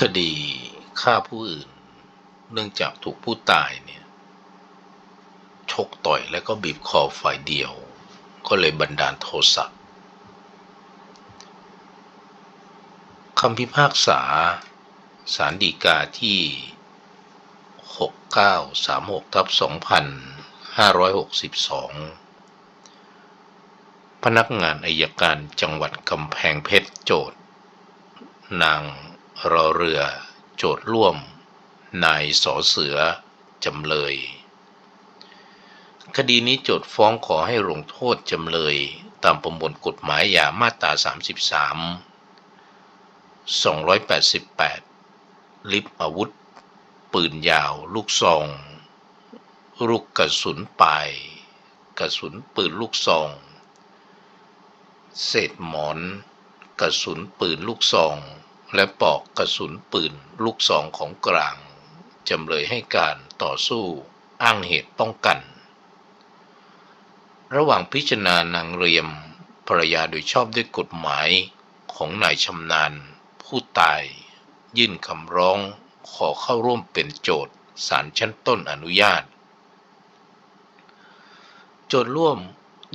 คดีฆ่าผู้อื่น เนื่องจากถูกผู้ตายเนี่ยชกต่อยและก็บีบคอฝ่ายเดียว ก็เลยบันดาลโทสะคำพิพากษาสารดีกาที่ 6936ทับ2562 พนักงานอายการจังหวัดกำแพงเพชรโจทย์ นาง รอเรือ โจทย์ร่วม นายสอเสือ จำเลย คดีนี้โจทย์ฟ้องขอให้ลงโทษจำเลย ตามประมวลกฎหมายยามาตรา 33 288 ลิบอาวุธ ปืนยาว ลูกซอง ลูกกระสุนปลาย กระสุนปืนลูกซอง เศษหมอน กระสุนปืนลูกซอง และปอกกระสุนปืนลูกซองของกลาง จำเลยให้การต่อสู้อ้างเหตุป้องกัน ระหว่างพิจารณานางเรียมภรรยาโดยชอบด้วยกฎหมายของนายชำนาญ ผู้ตาย ยื่นคำร้องขอเข้าร่วมเป็นโจทย์ศาลชั้นต้นอนุญาต โจทย์ร่วม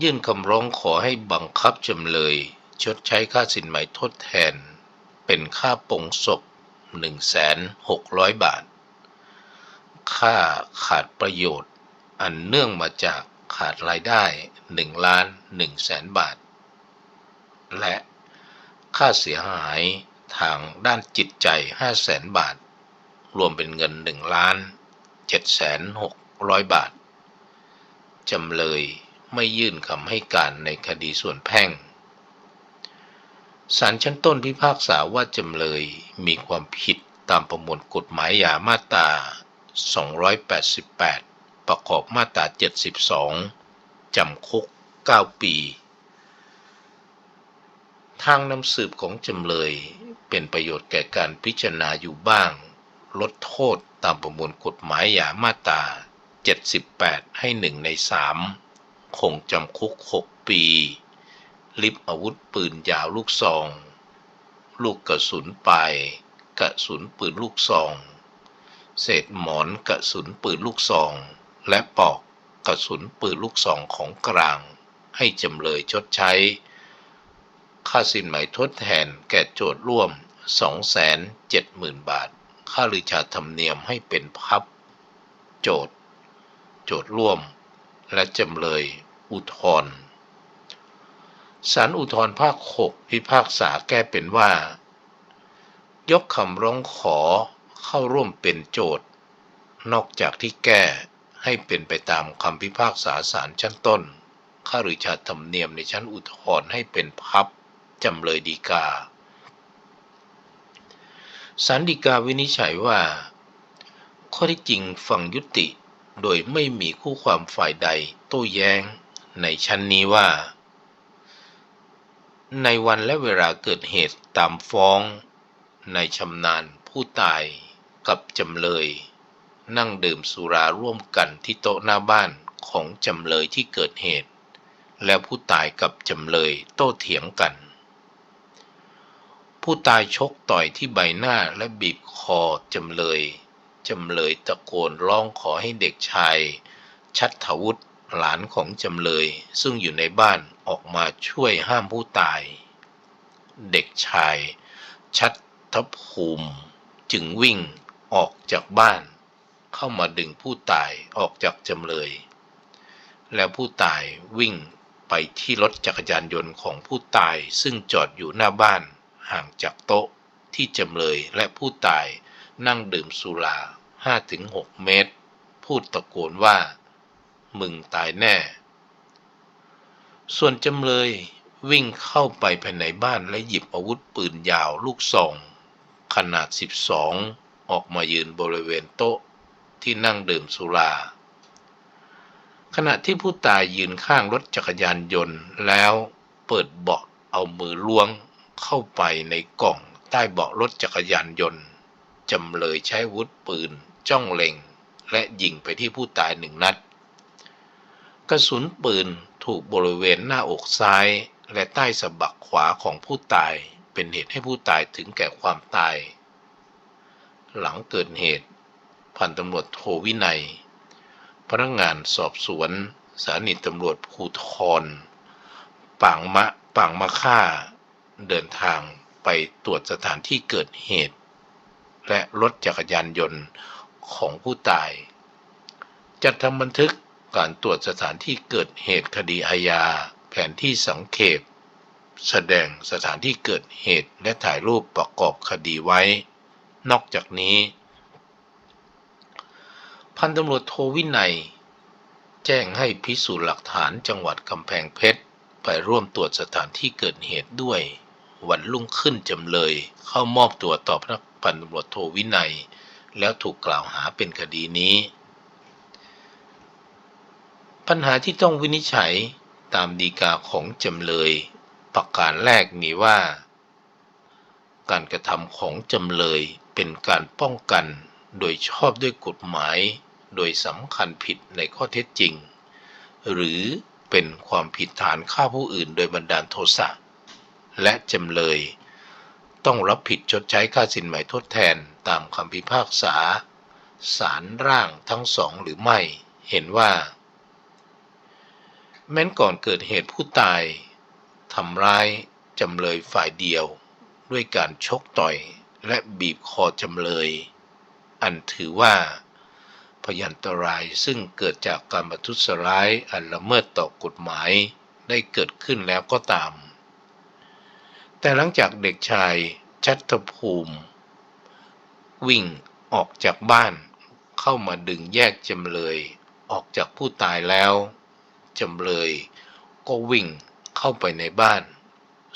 ยื่นคำร้องขอให้บังคับจำเลย ชดใช้ค่าสินไหมทดแทน เป็นค่าปงศพ 1,600 บาท ค่าขาดประโยชน์ อันเนื่องมาจากขาดรายได้1ล้าน1แสนบาท และค่าเสียหายทางด้านจิตใจ 5 แสนบาท รวมเป็นเงิน1ล้าน7แสน600 บาท จำเลยไม่ยื่นคำให้การในคดีส่วนแพ่ง ศาลชั้นต้นพิพากษาว่าจำเลยมีความผิดตามประมวลกฎหมายยามาตรา 288 ประกอบมาตรา 72 จำคุก 9 ปี ทางนำสืบของจำเลยเป็นประโยชน์แก่การพิจารณาอยู่บ้าง ลดโทษตามประมวลกฎหมายยามาตรา 78 ให้หนึ่งในสามคงจำคุก 6 ปี ลิบอาวุธปืนยาวลูกซอง ลูกกระสุนปลายกระสุนปืนลูกซอง เศษหมอนกระสุนปืนลูกซอง และปอกกระสุนปืนลูกซองของกลาง ให้จำเลยชดใช้ ค่าสินไหมทดแทนแก่โจทย์ร่วม 270,000 บาท ค่าลือชาธรรมเนียมให้เป็นพับ โจทย์ โจทย์ร่วม และจำเลยอุทธรณ์ ศาลอุทธรภาค 6 พิพากษาแก้เป็นว่า ยกคำร้องขอเข้าร่วมเป็นโจทย์นอกจากที่แก้ให้เป็นไปตามคำพิพากษาศาลชั้นต้นค่าหรือชาธรรมเนียมในชั้นอุทธรณ์ให้เป็นพับจำเลยดีกาศาลฎีกาวินิจฉัยว่า ข้อที่จริงฟังยุติ โดยไม่มีคู่ความฝ่ายใดโต้แย้งในชั้นนี้ว่า ในวันและเวลาเกิดเหตุตามฟ้อง ในชำนาญผู้ตายกับจำเลย นั่งดื่มสุราร่วมกันที่โต๊ะหน้าบ้านของจำเลยที่เกิดเหตุ แล้วผู้ตายกับจำเลยโต้เถียงกัน ผู้ตายชกต่อยที่ใบหน้าและบีบคอจำเลย จำเลยตะโกนร้องขอให้เด็กชาย ชัดทวุฒิ หลานของจำเลยซึ่งอยู่ในบ้านออกมาช่วยห้ามผู้ตาย เด็กชาย ชัดทภูมิ จึงวิ่งออกจากบ้าน เข้ามาดึงผู้ตายออกจากจำเลย แล้วผู้ตายวิ่งไปที่รถจักรยานยนต์ของผู้ตายซึ่งจอดอยู่หน้าบ้านห่างจากโต๊ะที่จำเลยและผู้ตายนั่งดื่มสุรา5-6 เมตร พูดตะโกนว่า มึงตายแน่ ส่วนจำเลยวิ่งเข้าไปภายในบ้านและหยิบอาวุธปืนยาวลูกซอง ขนาด 12 ออกมายืนบริเวณโต๊ะที่นั่งดื่มสุรา ขณะที่ผู้ตายยืนข้างรถจักรยานยนต์แล้วเปิดเบาะเอามือล้วงเข้าไปในกล่องใต้เบาะรถจักรยานยนต์จำเลยใช้วุธปืนจ้องเล็ง และยิงไปที่ผู้ตายหนึ่งนัด กระสุนปืนถูกบริเวณหน้าอกซ้าย และใต้สะบักขวาของผู้ตาย เป็นเหตุให้ผู้ตายถึงแก่ความตาย หลังเกิดเหตุ พันตำรวจโทวินัย พนักงานสอบสวนสถานีตำรวจภูทรปางมะปางมะค่า เดินทางไปตรวจสถานที่เกิดเหตุ และรถจักรยานยนต์ของผู้ตาย จัดทำบันทึก การตรวจสถานที่เกิดเหตุคดีอาญา แผนที่สังเขป แสดงสถานที่เกิดเหตุและถ่ายรูปประกอบคดีไว้ นอกจากนี้ พันตำรวจโทวินัย แจ้งให้พิสูจน์หลักฐานจังหวัดกำแพงเพชร ไปร่วมตรวจสถานที่เกิดเหตุด้วย วันรุ่งขึ้นจำเลยเข้ามอบตัวต่อพนักพันตำรวจโทวินัย แล้วถูกกล่าวหาเป็นคดีนี้ ปัญหาที่ต้องวินิจฉัยตามดีกาของจำเลย ประการแรกมีว่า การกระทำของจำเลยเป็นการป้องกันโดยชอบด้วยกฎหมาย โดยสำคัญผิดในข้อเท็จจริง หรือเป็นความผิดฐานฆ่าผู้อื่นโดยบันดาลโทสะและจำเลย ต้องรับผิดชดใช้ค่าสินไหมทดแทนตามคำพิพากษาศาลร่างทั้งสองหรือไม่ เห็นว่า แม้นก่อนเกิดเหตุผู้ตายทำร้ายจำเลยฝ่ายเดียว ด้วยการชกต่อยและบีบคอจำเลย อันถือว่าพยันตรายซึ่งเกิดจากการประทุษร้ายอันละเมิดต่อกฎหมายได้เกิดขึ้นแล้วก็ตาม แต่หลังจากเด็กชายชัตภูมิ วิ่งออกจากบ้านเข้ามาดึงแยกจำเลยออกจากผู้ตายแล้ว จำเลย ก็วิ่งเข้าไปในบ้าน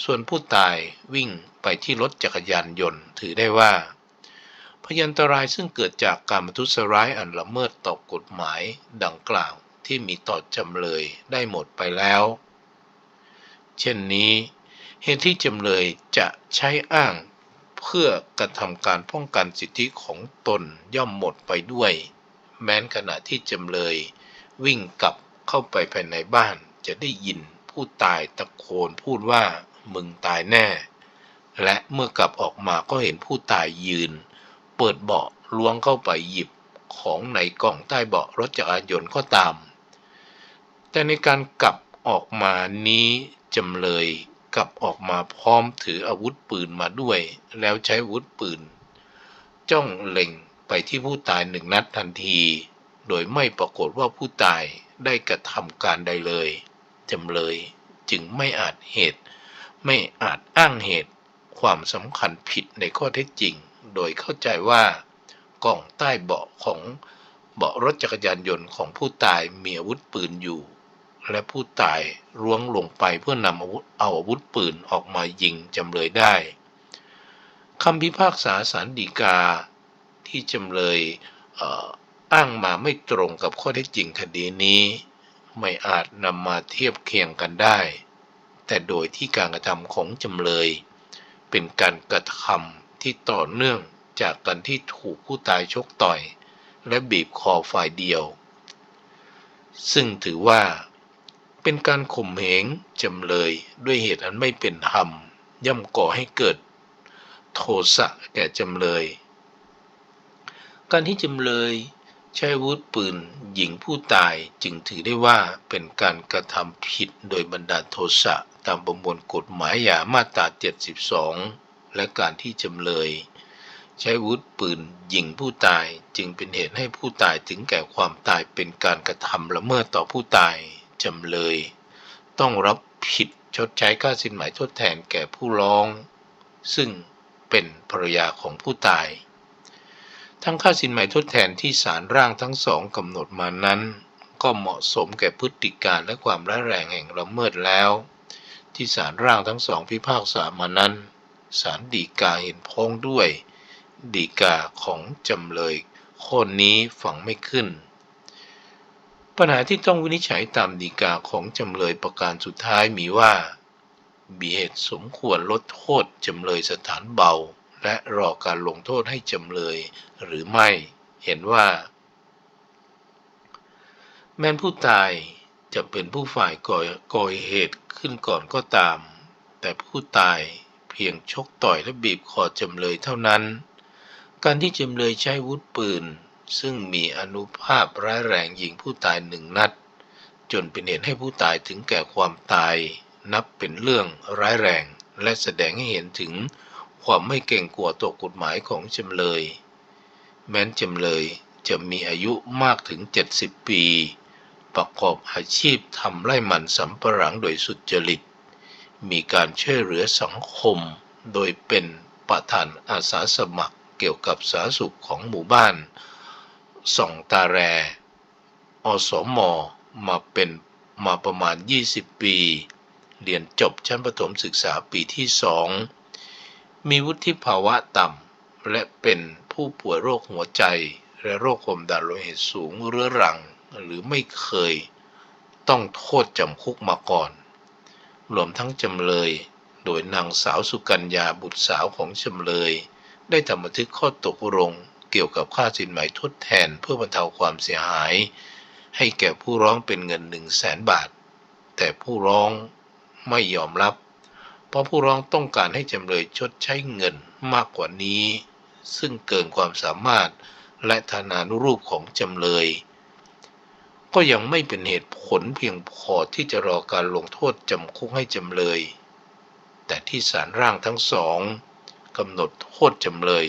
ส่วนผู้ตายวิ่งไปที่รถจักรยานยนต์ถือได้ว่า พยันตรายซึ่งเกิดจากการประทุษร้ายอันละเมิดต่อกฎหมายดังกล่าวที่มีต่อจำเลยได้หมดไปแล้ว เช่นนี้ เหตุที่จำเลยจะใช้อ้างเพื่อกระทำการป้องกันสิทธิของตนย่อมหมดไปด้วย แม้นขณะที่จำเลยวิ่งกลับ เข้าไปภายในบ้านจะได้ยินผู้ตายตะโกนพูดว่ามึงตายแน่ และเมื่อกลับออกมาก็เห็นผู้ตายยืน เปิดเบาะล้วงเข้าไปหยิบของในกล่องใต้เบาะรถจักรยานยนต์ก็ตาม แต่ในการกลับออกมานี้จำเลยกลับออกมาพร้อมถืออาวุธปืนมาด้วย แล้วใช้อาวุธปืน จ้องเล็งไปที่ผู้ตายหนึ่งนัดทันที โดยไม่ปรากฏว่าผู้ตาย ได้กระทำการใดเลย จำเลยจึงไม่อาจเหตุ ไม่อาจอ้างเหตุ ความสำคัญผิดในข้อเท็จจริง โดยเข้าใจว่ากล่องใต้เบาะของเบาะรถจักรยานยนต์ของผู้ตายมีอาวุธปืนอยู่ และผู้ตายร่วงลงไปเพื่อนำอาวุธเอาอาวุธปืนออกมายิงจำเลยได้คำพิพากษาสารดีกาที่จำเลยเอ้างมาไม่ตรงกับข้อเท็จจริงคดีนี้ ไม่อาจนำมาเทียบเคียงกันได้ แต่โดยที่การกระทำของจำเลย เป็นการกระทำที่ต่อเนื่องจากการที่ถูกผู้ตายชกต่อย และบีบคอฝ่ายเดียว ซึ่งถือว่าเป็นการข่มเหงจำเลยด้วยเหตุอันไม่เป็นธรรม ย่อมก่อให้เกิด โทสะแก่จำเลย การที่จำเลย ใช้วุธปืนหญิงผู้ตายจึงถือได้ว่าเป็นการกระทำผิดโดยบันดาลโทสะตามประมวลกฎหมายยามาตรา 72 และการที่จำเลย ใช้วุธปืนยิงผู้ตายจึงเป็นเหตุให้ผู้ตายถึงแก่ความตายเป็นการกระทำละเมิดต่อผู้ตายจำเลย ต้องรับผิดชดใช้ค่าสินไหมทดแทนแก่ผู้ร้อง ซึ่งเป็นภรรยาของผู้ตาย ทั้งค่าสินไหม่ทดแทนที่ศาลร่างทั้งสองกำหนดมานั้น ก็เหมาะสมแก่พฤติการและความร้ายแรงแห่งละเมิดแล้ว ที่ศาลร่างทั้งสองพิพากษามานั้นศาลฎีกาเห็นพ้องด้วยฎีกาของจำเลยข้อนี้ฝังไม่ขึ้น ปัญหาที่ต้องวินิจฉัยตามฎีกาของจำเลยประการสุดท้ายมีว่ามีเหตุสมควรลดโทษจำเลยสถานเบา และรอการลงโทษให้จำเลยหรือไม่ เห็นว่า แม้นผู้ตายจะเป็นผู้ฝ่ายก่อก่อเหตุขึ้นก่อนก็ตาม แต่ผู้ตายเพียงชกต่อยและบีบคอจำเลยเท่านั้น การที่จำเลยใช้วุธปืน ซึ่งมีอนุภาพร้ายแรงยิงผู้ตายหนึ่งนัด จนเป็นเหตุให้ผู้ตายถึงแก่ความตาย นับเป็นเรื่องร้ายแรงและแสดงให้เห็นถึง ความไม่เก่งกลัวต่อกฎหมายของจำเลย แม้นจำเลยจะมีอายุมากถึง 70 ปี ประกอบอาชีพทำไร่มันสำปะหลังโดยสุจริต มีการช่วยเหลือสังคมโดยเป็นประธานอาสาสมัครเกี่ยวกับสาธารณสุขของหมู่บ้านส่องตาแร อสมมาเป็นมาประมาณ 20 ปี เรียนจบชั้นประถมศึกษาปีที่สอง มีวุฒิภาวะต่ำ และเป็นผู้ป่วยโรคหัวใจ และโรคความดันโลหิตสูงเรื้อรัง หรือไม่เคย ต้องโทษจำคุกมาก่อน รวมทั้งจำเลย โดยนางสาวสุกัญญาบุตรสาวของจำเลย ได้ทำบันทึกข้อตกลงเกี่ยวกับค่าสินไหมทดแทนเพื่อบรรเทาความเสียหาย ให้แก่ผู้ร้องเป็นเงินหนึ่งแสนบาท แต่ผู้ร้องไม่ยอมรับ เพราะผู้ร้องต้องการให้จำเลยชดใช้เงินมากกว่านี้ ซึ่งเกินความสามารถและฐานานุรูปของจำเลย ก็ยังไม่เป็นเหตุผลเพียงพอที่จะรอการลงโทษจำคุกให้จำเลย แต่ที่ศาลร่างทั้งสองกำหนดโทษจำเลย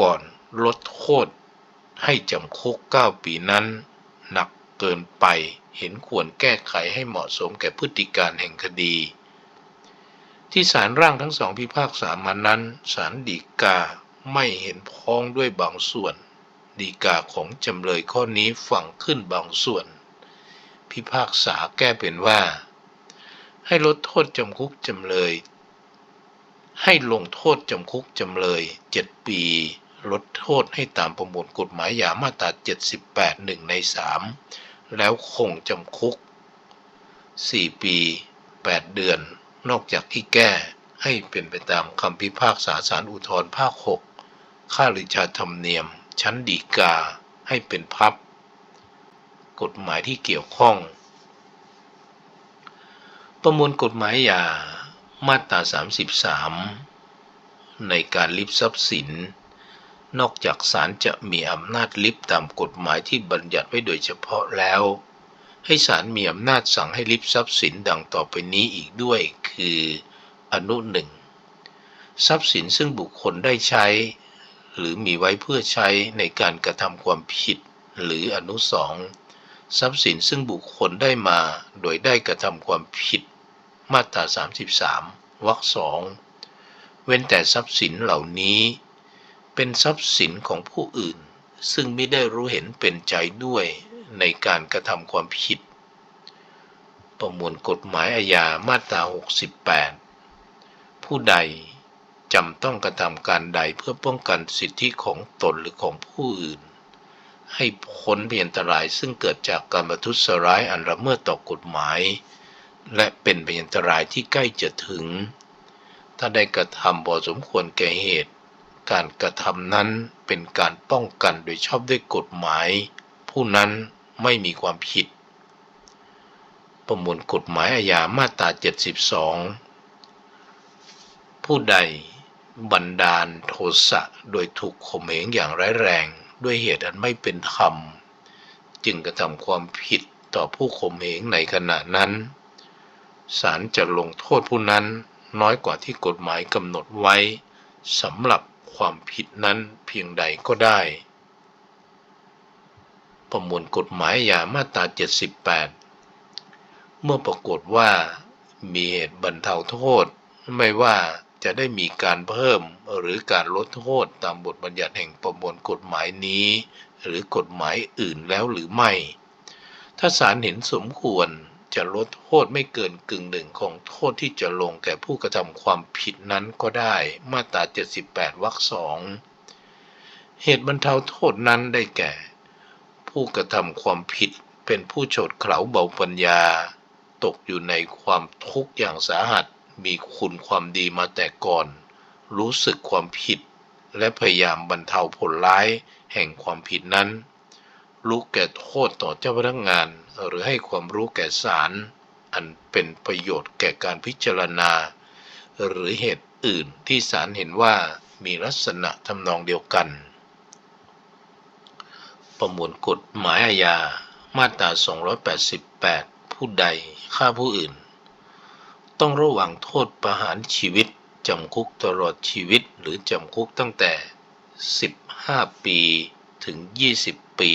ก่อนลดโทษให้จำคุก 9 ปีนั้น หนักเกินไปเห็นควรแก้ไขให้เหมาะสมแก่พฤติการแห่งคดี ที่ศาลร่างทั้งสองพิพากษามานั้นศาลฎีกาไม่เห็นพ้องด้วยบางส่วนฎีกาของจำเลยข้อนี้ฝังขึ้นบางส่วน พิพากษาแก้เป็นว่า ให้ลดโทษจำคุกจำเลย ให้ลงโทษจำคุกจำเลย 7 ปี ลดโทษให้ตามประมวลกฎหมายยามาตรา78 1 ใน 3 แล้วคงจำคุก 4 ปี 8 เดือน นอกจากที่แก้ให้เป็นไปตามคำพิพากษาศาลอุทธรภาค 6 ค่าริชาธรรมเนียม ชั้นดีกาให้เป็นพับ กฎหมายที่เกี่ยวข้อง ประมวลกฎหมายยามาตรา 33 ในการลิบทรัพย์สิน นอกจากศาลจะมีอำนาจลิบตามกฎหมายที่บัญญัติไว้โดยเฉพาะแล้ว ให้ศาลมีอำนาจสั่งให้ลิบทรัพย์สินดังต่อไปนี้อีกด้วย คืออนุหนึ่งทรัพย์สินซึ่งบุคคลได้ใช้ หรือมีไว้เพื่อใช้ในการกระทำความผิด หรืออนุสองทรัพย์สินซึ่งบุคคลได้มาโดยได้กระทำความผิด มาตรา 33วรรคสองเว้นแต่ทรัพย์สินเหล่านี้ เป็นทรัพย์สินของผู้อื่น ซึ่งไม่ได้รู้เห็นเป็นใจด้วย ในการกระทำความผิด ประมวลกฎหมายอาญามาตรา 68 ผู้ใดจำต้องกระทำการใดเพื่อป้องกันสิทธิของตนหรือของผู้อื่น ให้พ้นเพียนตรายซึ่งเกิดจากการประทุษร้ายอันละเมิดต่อกฎหมาย และเป็นเพยันตรายที่ใกล้จะถึง ถ้าได้กระทำพอสมควรแก่เหตุ การกระทำนั้นเป็นการป้องกันโดยชอบด้วยกฎหมาย ผู้นั้น ไม่มีความผิด ประมวลกฎหมายอาญามาตรา 72 ผู้ใดบันดาลโทสะโดยถูกข่มเหงอย่างร้ายแรง ด้วยเหตุอันไม่เป็นธรรม จึงกระทำความผิดต่อผู้ข่มเหงในขณะนั้น ศาลจะลงโทษผู้นั้นน้อยกว่าที่กฎหมายกำหนดไว้สำหรับความผิดนั้นเพียงใดก็ได้ ประมวลกฎหมายยามาตรา 78 เมื่อปรากฏว่ามีเหตุบรรเทาโทษ ไม่ว่าจะได้มีการเพิ่มหรือการลดโทษตามบทบัญญัติแห่งประมวลกฎหมายนี้ หรือกฎหมายอื่นแล้วหรือไม่ ถ้าศาลเห็นสมควรจะลดโทษไม่เกินกึ่งหนึ่งของโทษที่จะลงแก่ผู้กระทำความผิดนั้นก็ได้มาตรา 78 วรรคสอง เหตุบรรเทาโทษนั้นได้แก่ ผู้กระทำความผิดเป็นผู้โฉดเขลาเบาปัญญา ตกอยู่ในความทุกข์อย่างสาหัส มีคุณความดีมาแต่ก่อน รู้สึกความผิด และพยายามบรรเทาผลร้ายแห่งความผิดนั้น รู้แก่โทษต่อเจ้าพนักงาน หรือให้ความรู้แก่ศาลอันเป็นประโยชน์แก่การพิจารณา หรือเหตุอื่นที่ศาลเห็นว่ามีลักษณะทำนองเดียวกัน ประมวลกฎหมายอาญา มาตรา 288 ผู้ใดฆ่าผู้อื่น ต้องระวังโทษประหารชีวิต จำคุกตลอดชีวิตหรือจำคุกตั้งแต่ 15 ปีถึง 20 ปี